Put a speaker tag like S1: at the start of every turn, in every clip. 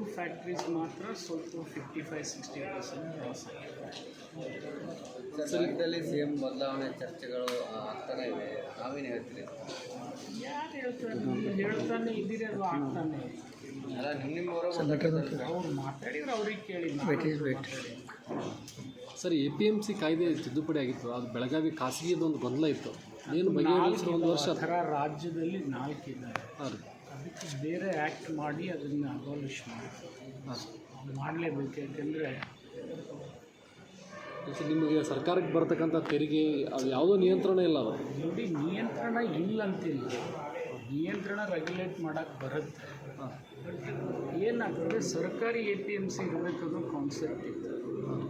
S1: Few factories ಮಾತ್ರ ಸ್ವಲ್ಪ fifty five sixty percent loss ಆಗಿದೆ.
S2: ಸರ್ ಸಿ ಎಂ ಬದಲಾವಣೆ ಚರ್ಚೆಗಳು ಆ, ಆಗ್ತಾನೆ ಇವೆ. ನಾವೇನು ಹೇಳ್ತೀರಿ?
S1: ಯಾರು ಹೇಳ್ತಾರೆ? ಹೇಳ್ತಾನೆ ಇದ್ದೀರಿ ಅದು ಆಗ್ತಾನೆ.
S2: ಅಲ್ಲ ನಿಮ್ಮ ನಿಮ್ಮವರು
S1: ಅವ್ರು ಮಾತಾಡಿದ್ರೆ ಅವ್ರಿಗೆ ಕೇಳಿ ಮಾತಾಡಿ.
S3: Sir A P M C ಕಾಯ್ದೆ ತಿದ್ದುಪಡಿ ಆಗಿತ್ತು. ಅದು ಬೆಳಗಾವಿ ಖಾಸಗಿದೊಂದು ಗೊಂದಲ ಇತ್ತು. ಏನು ಬಗೆಹರಿಸಿದ ಒಂದು ವರ್ಷ
S1: ಥರ ರಾಜ್ಯದಲ್ಲಿ ನಾಲ್ಕಿದ್ದಾರೆ
S3: ಹಾಂ ರೀ
S1: ಅದಕ್ಕೆ ಬೇರೆ ಆ್ಯಕ್ಟ್ ಮಾಡಿ ಅದನ್ನು ಅಬಾಲಿಷ್ ಮಾಡಿ. ಮಾಡಲೇಬೇಕು ಯಾಕೆಂದರೆ
S3: ನಿಮಗೆ ಸರ್ಕಾರಕ್ಕೆ ಬರ್ತಕ್ಕಂಥ ತೆರಿಗೆ ಅದು ಯಾವುದೋ ನಿಯಂತ್ರಣ ಇಲ್ಲ ಅದು
S1: ನೋಡಿ ನಿಯಂತ್ರಣ ಇಲ್ಲ ಅಂತಿಲ್ಲ. ನಿಯಂತ್ರಣ ರೆಗ್ಯುಲೇಟ್ ಮಾಡೋಕ್ಕೆ ಬರುತ್ತೆ. ಏನಾಗ್ತದೆ ಸರ್ಕಾರಿ ಎ ಪಿ ಎಂ ಸಿ ಇರಬೇಕು ಅನ್ನೋ ಕಾನ್ಸೆಪ್ಟ್ ಇತ್ತು.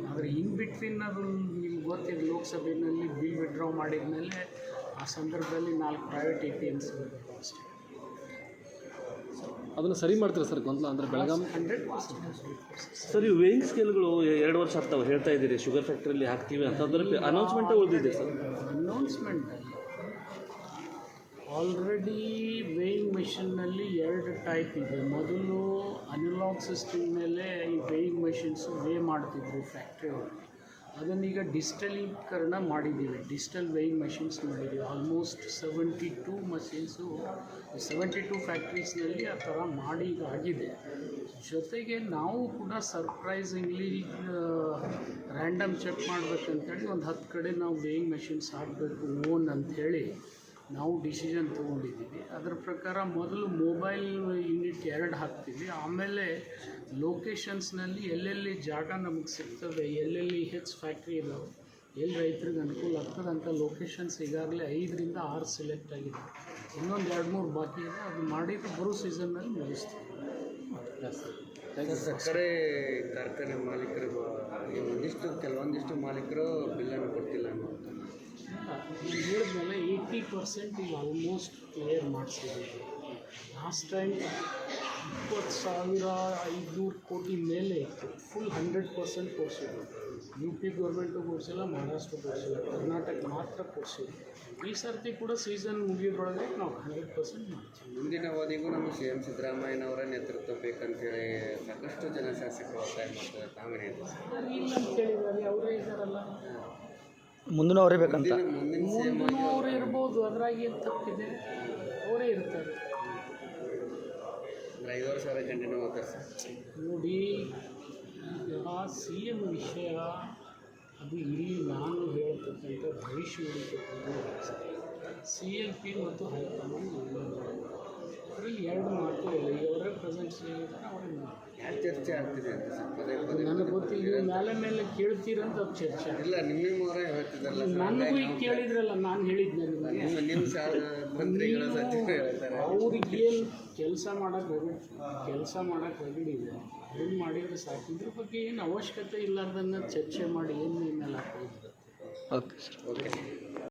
S1: ಆದರೆ ಇನ್ ಬಿಟ್ವೀನ್ ಅದು ನಿಮ್ಗೆ ಗೊತ್ತಿದೆ ಲೋಕಸಭೆಯಲ್ಲಿ ಬಿಲ್ ವಿಡ್ರಾ ಮಾಡಿದ ಮೇಲೆ ಆ ಸಂದರ್ಭದಲ್ಲಿ ನಾಲ್ಕು private A P M C ಅಷ್ಟೇ.
S3: ಅದನ್ನು ಸರಿ ಮಾಡ್ತೀರಾ ಸರ್ ಗೊಂದಲ ಅಂದರೆ ಬೆಳಗಾವಿ
S1: ಹಂಡ್ರೆಡ್ ಪರ್ಸೆಂಟ್
S4: ಸರ್ ಈ ವೇಯಿಂಗ್ ಸ್ಕೇಲ್ಗಳು ಎರಡು ವರ್ಷ ಆಗ್ತಾವೆ ಹೇಳ್ತಾ ಇದ್ದೀರಿ ಶುಗರ್ ಫ್ಯಾಕ್ಟ್ರಿಯಲ್ಲಿ ಹಾಕ್ತೀವಿ ಅಂತ ಅದರಲ್ಲಿ ಅನೌನ್ಸ್ಮೆಂಟೇ ಉಳಿದಿದೆ ಸರ್.
S1: ಅನೌನ್ಸ್ಮೆಂಟ್ ಆಲ್ರೆಡಿ ವೇಯಿಂಗ್ ಮೆಷಿನ್ನಲ್ಲಿ ಎರಡು ಟೈಪ್ ಇದೆ. ಮೊದಲು ಅನಲಾಗ್ ಸಿಸ್ಟಮ್ ಮೇಲೆ ಈ ವೇಯಿಂಗ್ ಮೆಷಿನ್ಸು ವೇ ಮಾಡ್ತಿದ್ರು ಫ್ಯಾಕ್ಟ್ರಿ ಒಳಗೆ. ಅದನ್ನೀಗ ಡಿಜಿಟಲೀಕರಣ ಮಾಡಿದ್ದೀವಿ. ಡಿಜಿಟಲ್ ವೇಯಿಂಗ್ ಮಷಿನ್ಸ್ ಮಾಡಿದ್ದೀವಿ. Almost seventy two machines, seventy two ಫ್ಯಾಕ್ಟ್ರೀಸ್ನಲ್ಲಿ ಆ ಥರ ಮಾಡಿ ಈಗ ಆಗಿದೆ ಜೊತೆಗೆ ನಾವು ಕೂಡ ಸರ್ಪ್ರೈಸಿಂಗ್ಲಿ ರ್ಯಾಂಡಮ್ ಚೆಕ್ ಮಾಡಬೇಕಂತೇಳಿ ಒಂದು ಹತ್ತು ಕಡೆ ನಾವು ವೇಯಿಂಗ್ ಮಷಿನ್ಸ್ ಹಾಕಬೇಕು ಓನ್ ಅಂಥೇಳಿ ನಾವು ಡಿಸಿಷನ್ ತೊಗೊಂಡಿದ್ದೀವಿ. ಅದರ ಪ್ರಕಾರ ಮೊದಲು ಮೊಬೈಲ್ ಯೂನಿಟ್ ಎರಡು ಹಾಕ್ತೀವಿ. ಆಮೇಲೆ ಲೊಕೇಶನ್ಸ್ನಲ್ಲಿ ಎಲ್ಲೆಲ್ಲಿ ಜಾಗ ನಮಗೆ ಸಿಗ್ತದೆ, ಎಲ್ಲೆಲ್ಲಿ ಹೆಚ್ ಫ್ಯಾಕ್ಟ್ರಿ ಇದಾವೆ, ಎಲ್ಲಿ ರೈತರಿಗೆ ಅನುಕೂಲ ಆಗ್ತದೆ ಅಂತ ಲೊಕೇಶನ್ಸ್ ಈಗಾಗಲೇ ಐದರಿಂದ ಆರು ಸೆಲೆಕ್ಟ್ ಆಗಿದೆ. ಇನ್ನೊಂದು ಎರಡು ಮೂರು ಬಾಕಿ ಇದೆ. ಅದು ಮಾಡಿದ್ರೆ ಬರೋ ಸೀಸನ್ನಲ್ಲಿ ಮುಗಿಸ್ತೀವಿ.
S2: ಸಕ್ಕರೆ ಕಾರ್ಖಾನೆ ಮಾಲೀಕರು, ಒಂದಿಷ್ಟು, ಕೆಲವೊಂದಿಷ್ಟು ಮಾಲೀಕರು ಬಿಲ್ಲನ್ನು ಕೊಡ್ತಿಲ್ಲ ಅನ್ನುವಂಥ
S1: ನಾನು ಹೇಳಿದ್ಮೇಲೆ ಏಯ್ಟಿ ಪರ್ಸೆಂಟ್ ಈಗ ಆಲ್ಮೋಸ್ಟ್ ಕ್ಲಿಯರ್ ಮಾಡಿಸಿದ್ದೀವಿ ಲಾಸ್ಟ್ ಟೈಮ್ ಇಪ್ಪತ್ತು ಸಾವಿರ ಐದುನೂರು ಕೋಟಿ ಮೇಲೆ ಇತ್ತು. ಫುಲ್ ಹಂಡ್ರೆಡ್ ಪರ್ಸೆಂಟ್ ಕೊಡಿಸಿದ್ರು. ಯು ಪಿ ಗೌರ್ಮೆಂಟು ಕೊಡಿಸಿಲ್ಲ ಮಹಾರಾಷ್ಟ್ರ ಕೊಡಿಸಿಲ್ಲ ಕರ್ನಾಟಕ ಮಾತ್ರ ಕೊಡಿಸಿದ್ರು. ಈ ಸರ್ತಿ ಕೂಡ ಸೀಸನ್ ಮುಗಿಯೋದ್ರೊಳಗೆ ನಾವು ಹಂಡ್ರೆಡ್ ಪರ್ಸೆಂಟ್ ಮಾಡ್ತೀವಿ.
S2: ಮುಂದಿನ ಅವಧಿಗೂ ನಮ್ಮ ಸಿ ಎಂ ಸಿದ್ದರಾಮಯ್ಯನವರ ನೇತೃತ್ವ ಬೇಕಂತೇಳಿ ಸಾಕಷ್ಟು ಜನ ಶಾಸಕರು ಒತ್ತಾಯ ಮಾಡ್ತಾರೆ. ತಾವೇನು
S1: ಇಲ್ಲ ಅಂತ ಹೇಳಿದ್ದಾರೆ ಅವರೇ ಇದ್ದಾರಲ್ಲ.
S5: ಮುಂದಿನ ಅವರೇ ಬೇಕಂತ.
S2: ಮುಂದಿನ ಮುಂದಿನ ಸಿ ಎಂ
S1: ಮುಂದೂ ಅವರೇ ಇರ್ಬೋದು ಅದ್ರಾಗ ಏನು ತಪ್ಪಿದೆ ಅವರೇ ಇರ್ತಾರೆ.
S2: ಐದು ವರ್ಷ ಕಂಟಿನ್ಯೂ ಸರ್
S1: ನೋಡಿ ಈಗ ಸಿ ಎಂ ವಿಷಯ ಅದು ಇಲ್ಲಿ ನಾನು ಹೇಳ್ತಕ್ಕಂಥ ಭವಿಷ್ಯ ಸಿ ಎಲ್ ಪಿ ಮತ್ತು ಹೈಕಮಾಂಡ್ ಅದರಲ್ಲಿ ಎರಡು ಮಾತು ಇಲ್ಲ ಅವರೇ ಪ್ರೆಸೆಂಟ್ಸ್ ಹೇಳಿದ್ದಾರೆ ಅವರೇ
S2: ಯಾಕೆ ಚರ್ಚೆ ಆಗ್ತಿದೆ ಅಂತ ಸರ್. ಪದೇ ಪದೇ
S1: ನನಗೆ ಗೊತ್ತಿಲ್ಲ ನೀವು ಮೇಲೆ ಮೇಲೆ ಕೇಳ್ತೀರಂತ ಅದು ಚರ್ಚೆ.
S2: ಇಲ್ಲ ನಿಮ್ಮ ನಿಮ್ಮವರೇ ಹೇಳ್ತಿದ್ದಲ್ಲ
S1: ನನಗೂ ಈಗ ಕೇಳಿದ್ರಲ್ಲ ನಾನು ಹೇಳಿದ್ದೆ ನಿಮಗೆ.
S2: ನಿಮ್ಮ ನಿಮ್ಮ ಶಾ ಮಂತ್ರಿಗಳ ಸಚಿವರು ಹೇಳ್ತಾರೆ.
S1: ಅವ್ರಿಗೇನು ಕೆಲಸ ಮಾಡೋಕೆ ಹೋಗಿ ಕೆಲಸ ಮಾಡೋಕೆ ಹೋಗಿಡಿದೆ ಏನು ಅದನ್ನು ಮಾಡಿದರೆ ಸಾಕು. ಇದ್ರ ಬಗ್ಗೆ ಏನು ಅವಶ್ಯಕತೆ ಇಲ್ಲಾರ್ದನ್ನ ಚರ್ಚೆ ಮಾಡಿ ಏನು ಮೇಲೆ ಹಾಕೋದು
S5: ಓಕೆ ಸರ್
S2: ಓಕೆ